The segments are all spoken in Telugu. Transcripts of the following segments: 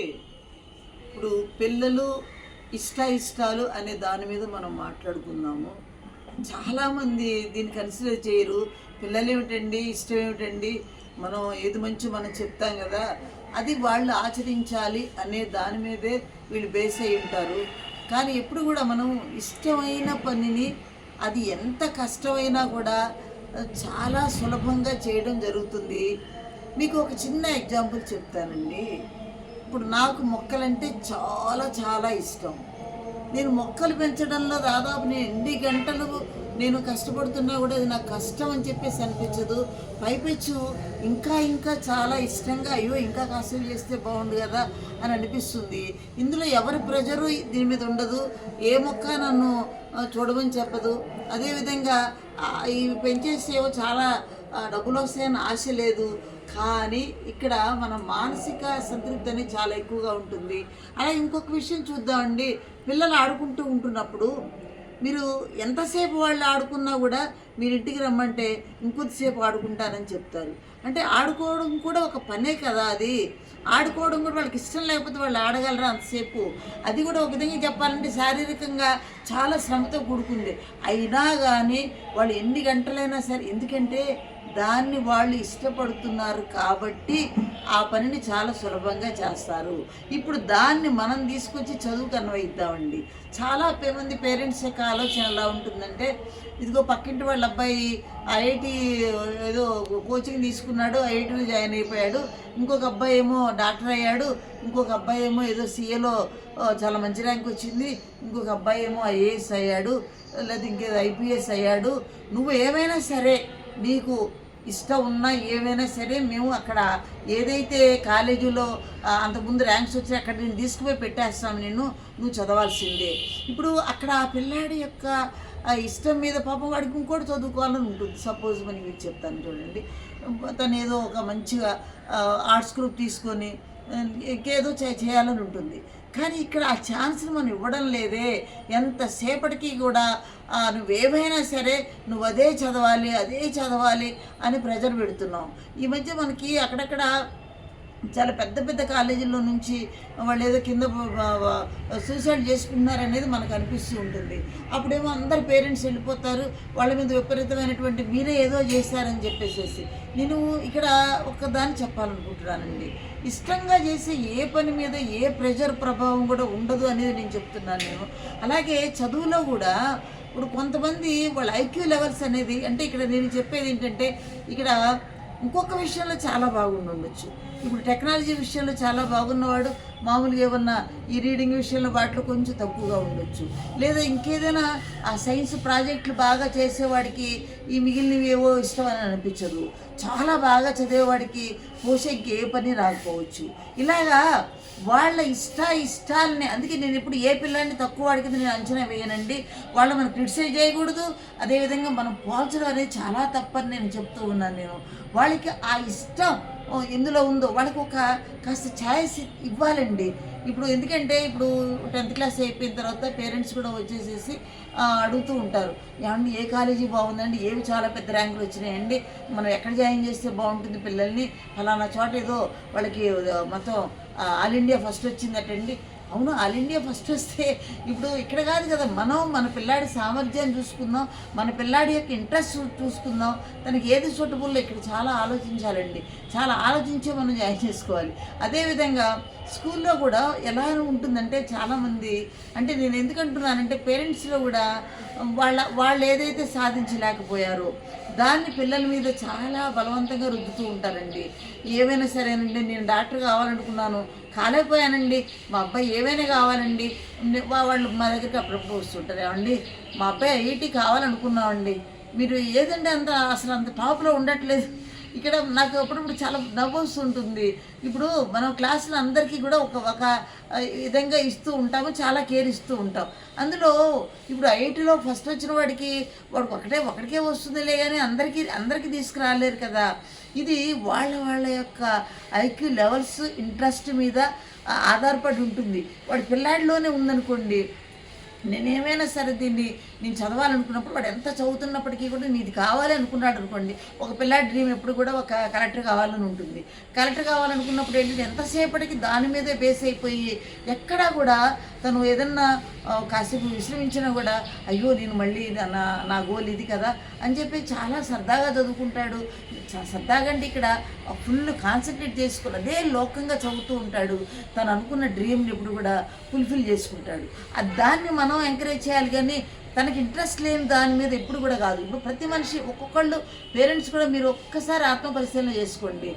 ఇప్పుడు పిల్లలు ఇష్ట ఇష్టాలు అనే దాని మీద మనం మాట్లాడుకుందాము. చాలామంది దీన్ని కన్సిడర్ చేయరు. పిల్లలు ఏమిటండి ఇష్టం ఏమిటండి మనం ఏది మంచి మనం చెప్తాం కదా. అది వాళ్ళు ఆచరించాలి అనే దాని మీదే వీళ్ళు బేస్ అయి ఉంటారు. కానీ ఎప్పుడు కూడా మనం ఇష్టమైన పనిని అది ఎంత కష్టమైనా కూడా చాలా సులభంగా చేయడం జరుగుతుంది. మీకు ఒక చిన్న ఎగ్జాంపుల్ చెప్తానండి. ఇప్పుడు నాకు మొక్కలంటే చాలా చాలా ఇష్టం. నేను మొక్కలు పెంచడంలో దాదాపు నేను ఎన్ని గంటలు నేను కష్టపడుతున్నా కూడా అది నాకు కష్టం అని చెప్పేసి అనిపించదు. పైపెచ్చు. ఇంకా ఇంకా చాలా ఇష్టంగా అయ్యో ఇంకా కాస్త చేస్తే బాగుండు కదా అని అనిపిస్తుంది. ఇందులో ఎవరి ప్రెజరు దీని మీద ఉండదు. ఏ మొక్క నన్ను చూడమని చెప్పదు. అదేవిధంగా ఇవి పెంచేసేవో చాలా డబ్బులు వస్తాయని ఆశ లేదు. కానీ ఇక్కడ మన మానసిక సంతృప్తి అనేది చాలా ఎక్కువగా ఉంటుంది. అలా ఇంకొక విషయం చూద్దామండి పిల్లలు ఆడుకుంటూ ఉంటున్నప్పుడు మీరు ఎంతసేపు వాళ్ళు ఆడుకున్నా కూడా మీరు ఇంటికి రమ్మంటే ఇంకొద్దిసేపు ఆడుకుంటానని చెప్తారు. అంటే ఆడుకోవడం కూడా ఒక పనే కదా అది. ఆడుకోవడం కూడా వాళ్ళకి ఇష్టం లేకపోతే వాళ్ళు ఆడగలరా అంతసేపు. అది కూడా ఒక విధంగా చెప్పాలంటే శారీరకంగా చాలా శ్రమతో కూడుకుంది. అయినా కానీ వాళ్ళు ఎన్ని గంటలైనా సరే ఎందుకంటే దాన్ని వాళ్ళు ఇష్టపడుతున్నారు కాబట్టి ఆ పనిని చాలా సులభంగా చేస్తారు. ఇప్పుడు దాన్ని మనం తీసుకొచ్చి చదువుకు అన్వయిద్దామండి. చాలా మంది పేరెంట్స్ యొక్క ఆలోచన ఎలా ఉంటుందంటే ఇదిగో పక్కింటి వాళ్ళ అబ్బాయి ఐఐటి ఏదో కోచింగ్ తీసుకున్నాడు ఐఐటిలో జాయిన్ అయిపోయాడు. ఇంకొక అబ్బాయి ఏమో డాక్టర్ అయ్యాడు. ఇంకొక అబ్బాయి ఏమో ఏదో సీఏలో చాలా మంచి ర్యాంక్ వచ్చింది. ఇంకొక అబ్బాయి ఏమో ఐఏఎస్ అయ్యాడు. లేదా ఇంకేదో ఐపీఎస్ అయ్యాడు. నువ్వు ఏమైనా సరే నీకు ఇష్టం ఉన్నా ఏమైనా సరే మేము అక్కడ ఏదైతే కాలేజీలో అంతకుముందు ర్యాంక్స్ వచ్చి అక్కడ నేను తీసుకుపోయి పెట్టేస్తాం నేను నువ్వు చదవాల్సిందే. ఇప్పుడు అక్కడ ఆ పిల్లాడి యొక్క ఇష్టం మీద పాపం వాడికి ఇంకోటి చదువుకోవాలని ఉంటుంది. సపోజ్ మనం మీకు చెప్తాను చూడండి. తను ఏదో ఒక మంచిగా ఆర్ట్స్ గ్రూప్ తీసుకొని ఇంకేదో చే- చేయాలని ఉంటుంది. కానీ ఇక్కడ ఆ ఛాన్స్ని మనం ఇవ్వడం లేదే. ఎంతసేపటికి కూడా నువ్వేమైనా సరే నువ్వు అదే చదవాలి అదే చదవాలి అని ప్రెజర్ పెడుతున్నాం. ఈ మధ్య మనకి అక్కడక్కడ చాలా పెద్ద పెద్ద కాలేజీల్లో నుంచి వాళ్ళు ఏదో కింద సూసైడ్ చేసుకుంటున్నారు అనేది మనకు అనిపిస్తూ ఉంటుంది. అప్పుడేమో అందరు పేరెంట్స్ వెళ్ళిపోతారు వాళ్ళ మీద విపరీతమైనటువంటి మీరే ఏదో చేశారని చెప్పేసేసి. నేను ఇక్కడ ఒక్కదాన్ని చెప్పాలనుకుంటున్నానండి. ఇష్టంగా చేసే ఏ పని మీద ఏ ప్రెషర్ ప్రభావం కూడా ఉండదు అనేది నేను చెప్తున్నాను నేను. అలాగే చదువులో కూడా ఇప్పుడు కొంతమంది వాళ్ళ ఐక్యూ లెవెల్స్ అనేది అంటే ఇక్కడ నేను చెప్పేది ఏంటంటే ఇక్కడ ఇంకొక విషయంలో చాలా బాగుండి ఉండొచ్చు ఇప్పుడు టెక్నాలజీ విషయంలో చాలా బాగున్నవాడు మామూలుగా ఏమన్నా ఈ రీడింగ్ విషయంలో వాటిలో కొంచెం తక్కువగా ఉండొచ్చు. లేదా ఇంకేదైనా ఆ సైన్స్ ప్రాజెక్టులు బాగా చేసేవాడికి ఈ మిగిలినవి ఏవో ఇష్టం అని అనిపించదు. చాలా బాగా చదివేవాడికి పోషకి ఏ పని రాకపోవచ్చు. ఇలాగా వాళ్ళ ఇష్ట ఇష్టాలని అందుకే నేను ఇప్పుడు ఏ పిల్లాన్ని తక్కువ వాడికి నేను అంచనా వేయనండి. వాళ్ళు మనం క్రిటిసైజ్ చేయకూడదు. అదేవిధంగా మనం పోల్చడం అనేది చాలా తప్పని నేను చెప్తూ ఉన్నాను నేను. వాళ్ళకి ఆ ఇష్టం ఎందులో ఉందో. వాళ్ళకి ఒక కాస్త ఛాయిస్ ఇవ్వాలండి. ఇప్పుడు ఎందుకంటే ఇప్పుడు టెన్త్ క్లాస్ అయిపోయిన తర్వాత పేరెంట్స్ కూడా వచ్చేసేసి అడుగుతూ ఉంటారు. ఏమండి ఏ కాలేజీ బాగుందండి? ఏవి చాలా పెద్ద ర్యాంకులు వచ్చినాయండి? మనం ఎక్కడ జాయిన్ చేస్తే బాగుంటుంది పిల్లల్ని? ఫలానా చోట ఏదో వాళ్ళకి మొత్తం ఆల్ ఇండియా ఫస్ట్ వచ్చిందటండి. అవును ఆల్ ఇండియా ఫస్ట్ వస్తే ఇప్పుడు ఇక్కడ కాదు కదా మనం మన పిల్లాడి సామర్థ్యాన్ని చూసుకుందాం మన పిల్లాడి యొక్క ఇంట్రెస్ట్ చూసుకుందాం. తనకి ఏది సూటబుల్లో ఇక్కడ చాలా ఆలోచించాలండి. చాలా ఆలోచించే మనం జాయిన్ చేసుకోవాలి. అదేవిధంగా స్కూల్లో కూడా ఎలా ఉంటుందంటే చాలామంది అంటే నేను ఎందుకు అంటున్నానంటే పేరెంట్స్లో కూడా వాళ్ళ వాళ్ళు ఏదైతే సాధించలేకపోయారో దాన్ని పిల్లల మీద చాలా బలవంతంగా రుద్దుతూ ఉంటారండి. ఏమైనా సరేనండి నేను డాక్టర్ కావాలనుకున్నాను కాలేకపోయానండి మా అబ్బాయి ఏమైనా కావాలండి వాళ్ళు మా దగ్గరికి అప్పుడప్పుడు వస్తుంటారు. అండి మా అబ్బాయి ఐటీ కావాలనుకున్నామండి మీరు ఏదండి అంత అసలు అంత టాప్లో ఉండట్లేదు? ఇక్కడ నాకు అప్పుడప్పుడు చాలా నవ్వు వస్తుంటుంది ఇప్పుడు మనం క్లాసులు అందరికీ కూడా ఒక ఒక విధంగా ఇస్తూ ఉంటాము చాలా కేర్ ఇస్తూ ఉంటాం. అందులో ఇప్పుడు ఐఐటీలో ఫస్ట్ వచ్చిన వాడికి వాడికి ఒకటే ఒకటికే వస్తుందిలే కానీ అందరికీ అందరికీ తీసుకురాలేరు కదా. ఇది వాళ్ళ వాళ్ళ యొక్క ఐక్యూ లెవెల్స్ ఇంట్రెస్ట్ మీద ఆధారపడి ఉంటుంది. వాడు పిల్లాడిలోనే ఉందనుకోండి నేనేమైనా సరే దీన్ని నేను చదవాలనుకున్నప్పుడు వాడు ఎంత చదువుతున్నప్పటికీ కూడా నీది కావాలి అనుకున్నాడు అనుకోండి ఒక పిల్లాడి డ్రీమ్ ఎప్పుడు కూడా ఒక కలెక్టర్ కావాలని ఉంటుంది. కలెక్టర్ కావాలనుకున్నప్పుడు ఏంటంటే ఎంతసేపటికి దాని మీదే బేస్ అయిపోయి ఎక్కడా కూడా తను ఏదన్నా కాసేపు విశ్రమించినా కూడా అయ్యో నేను మళ్ళీ నా- నా నా గోల్ ఇది కదా అని చెప్పి చాలా సరదాగా చదువుకుంటాడు. సరదాగా అంటే ఇక్కడ ఫుల్ కాన్సన్ట్రేట్ చేసుకుని అదే లోకంగా చదువుతూ ఉంటాడు. తను అనుకున్న డ్రీమ్ని ఇప్పుడు కూడా ఫుల్ఫిల్ చేసుకుంటాడు. దాన్ని మనం ఎంకరేజ్ చేయాలి కానీ తనకి ఇంట్రెస్ట్ లేని దాని మీద ఎప్పుడు కూడా కాదు. ఇప్పుడు ప్రతి మనిషి ఒక్కొక్కళ్ళు పేరెంట్స్ కూడా మీరు ఒక్కసారి ఆత్మ పరిశీలన చేసుకోండి.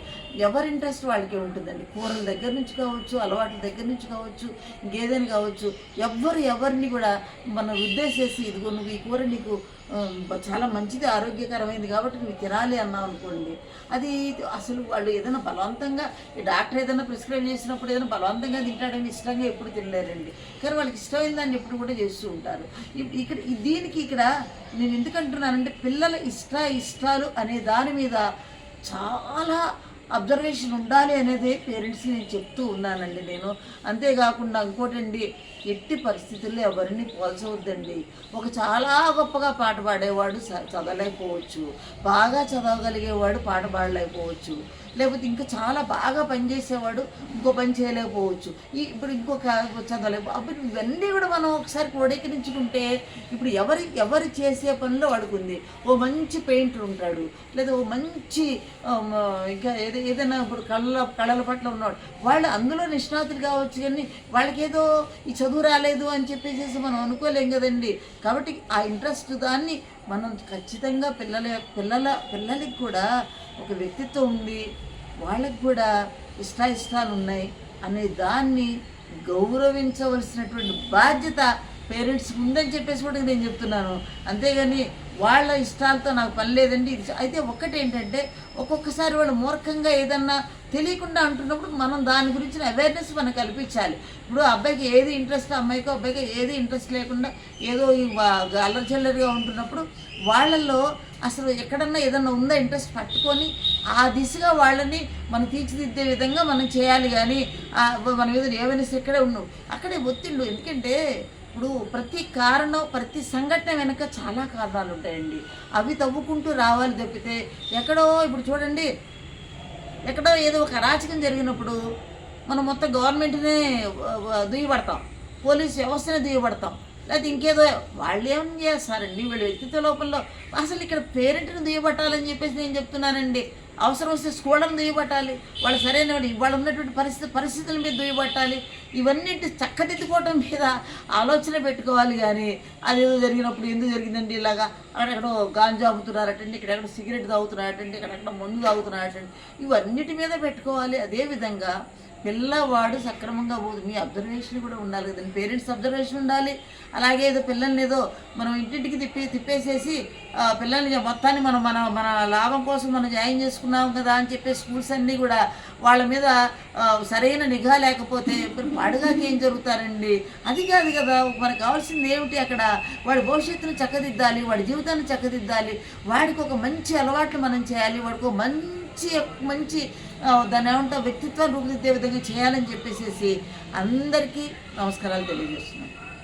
ఎవరి ఇంట్రెస్ట్ వాళ్ళకే ఉంటుందండి? కూరల దగ్గర నుంచి కావచ్చు అలవాట్ల దగ్గర నుంచి కావచ్చు ఇంకేదైనా కావచ్చు. ఎవ్వరు ఎవరిని కూడా మనం ఉద్దేశేసి ఇదిగో నువ్వు ఈ కూర నీకు చాలా మంచిది ఆరోగ్యకరమైనది కాబట్టి నువ్వు తినాలి అన్నావు అనుకోండి. అది అసలు వాళ్ళు ఏదైనా బలవంతంగా ఈ డాక్టర్ ఏదైనా ప్రిస్క్రైబ్ చేసినప్పుడు ఏదైనా బలవంతంగా తింటాడని ఇష్టంగా ఎప్పుడు తినలేరండి. కానీ వాళ్ళకి ఇష్టమైన దాన్ని ఎప్పుడు కూడా చేస్తూ ఉంటారు. ఇక్కడ దీనికి ఇక్కడ నేను ఎందుకంటున్నానంటే పిల్లల ఇష్ట ఇష్టాలు అనే దాని మీద చాలా అబ్జర్వేషన్ ఉండాలి అనేది పేరెంట్స్కి నేను చెప్తూ ఉన్నానండి నేను. అంతేకాకుండా ఇంకోటండి ఎట్టి పరిస్థితుల్లో ఎవరిని పోల్చవద్దండి. ఒక చాలా గొప్పగా పాట పాడేవాడు చ- చదవలేకపోవచ్చు. బాగా చదవగలిగేవాడు పాట పాడలేకపోవచ్చు. లేకపోతే ఇంకా చాలా బాగా పనిచేసేవాడు ఇంకో పని చేయలేకపోవచ్చు. ఈ ఇప్పుడు ఇంకొక చదవలేకపో అప్పుడు ఇవన్నీ కూడా మనం ఒకసారి క్రోడీకరించుకుంటే ఇప్పుడు ఎవరి ఎవరు చేసే పనిలో వాడుకుంది. ఓ మంచి పెయింటర్ ఉంటాడు. లేదా ఓ మంచి ఇంకా ఏదో ఏదైనా ఇప్పుడు కళ్ళ కళల పట్ల ఉన్నవాడు. వాళ్ళు అందులో నిష్ణాతులు కావచ్చు కానీ వాళ్ళకేదో ఈ చదువు రాలేదు అని చెప్పేసి మనం అనుకోలేం కదండి. కాబట్టి ఆ ఇంట్రెస్ట్ దాన్ని మనం ఖచ్చితంగా పిల్లల పిల్లల పిల్లలకి కూడా ఒక వ్యక్తిత్వం ఉంది వాళ్ళకి కూడా ఇష్టాయిష్టాలు ఉన్నాయి అనే దాన్ని గౌరవించవలసినటువంటి బాధ్యత పేరెంట్స్ ఉందని చెప్పేసి కూడా నేను చెప్తున్నాను. అంతేగాని వాళ్ళ ఇష్టాలతో నాకు పని లేదండి. ఇది అయితే ఒక్కటి ఏంటంటే ఒక్కొక్కసారి వాళ్ళు మూర్ఖంగా ఏదన్నా తెలియకుండా అంటున్నప్పుడు మనం దాని గురించిన అవేర్నెస్ మనం కల్పించాలి. ఇప్పుడు అబ్బాయికి ఏది ఇంట్రెస్ట్ అమ్మాయికి అబ్బాయికి ఏది ఇంట్రెస్ట్ లేకుండా ఏదో అల్లరిచల్లరిగా ఉంటున్నప్పుడు వాళ్ళల్లో అసలు ఎక్కడన్నా ఏదన్నా ఉందా ఇంట్రెస్ట్ పట్టుకొని ఆ దిశగా వాళ్ళని మనం తీర్చిదిద్దే విధంగా మనం చేయాలి కానీ మన మీద ఏమైనా ఇక్కడే ఉన్నావు అక్కడే ఒత్తిళ్ళు. ఎందుకంటే ఇప్పుడు ప్రతి కారణం ప్రతి సంఘటన వెనుక చాలా కారణాలు ఉంటాయండి. అవి తవ్వుకుంటూ రావాలి తప్పితే ఎక్కడో ఇప్పుడు చూడండి ఎక్కడో ఏదో ఒక అరాచకం జరిగినప్పుడు మనం మొత్తం గవర్నమెంట్నే దుయ్యబడతాం. పోలీస్ వ్యవస్థనే దుయ్యబడతాం. లేకపోతే ఇంకేదో వాళ్ళు ఏం చేస్తారండి? వీళ్ళ వ్యక్తిత్వ లోపంలో అసలు ఇక్కడ పేరెంట్ని దుయ్యబట్టాలని చెప్పేసి నేను చెప్తున్నానండి. అవసరం వస్తే స్కూళ్ళని దుయ్యబట్టాలి. వాళ్ళు సరైన వాళ్ళు ఇవాళ ఉన్నటువంటి పరిస్థితి పరిస్థితుల మీద దుయ్యబట్టాలి. ఇవన్నిటి చక్కదిద్దుకోవటం మీద ఆలోచన పెట్టుకోవాలి కానీ అది జరిగినప్పుడు ఎందుకు జరిగిందండి ఇలాగా? అక్కడెక్కడో గాంజా అమ్ముతున్నారటండి ఇక్కడెక్కడ సిగరెట్ తాగుతున్నారటండి ఇక్కడెక్కడ మందు తాగుతున్నారటండి ఇవన్నిటి మీద పెట్టుకోవాలి. అదేవిధంగా పిల్లవాడు సక్రమంగా పోదు. మీ అబ్జర్వేషన్ కూడా ఉండాలి కదండి పేరెంట్స్ అబ్జర్వేషన్ ఉండాలి. అలాగే ఏదో పిల్లల్ని ఏదో మనం ఇంటింటికి తిప్పి తిప్పేసేసి పిల్లల్ని మొత్తాన్ని మనం మన మన లాభం కోసం మనం జాయిన్ చేసుకున్నాం కదా అని చెప్పి స్కూల్స్ అన్నీ కూడా వాళ్ళ మీద సరైన నిఘా లేకపోతే మరి పాడుగాకి ఏం జరుగుతారండి? అది కాదు కదా. మనకు కావాల్సింది ఏమిటి అక్కడ? వాడి భవిష్యత్తును చక్కదిద్దాలి వాడి జీవితాన్ని చక్కదిద్దాలి. వాడికి ఒక మంచి అలవాట్లు మనం చేయాలి. వాడికి ఒక మంచి మంచి దాని ఏమంటే ఏమంటా వ్యక్తిత్వాన్ని రూపుదిద్దే విధంగా చేయాలని చెప్పేసి అందరికీ నమస్కారాలు తెలియజేస్తున్నాను.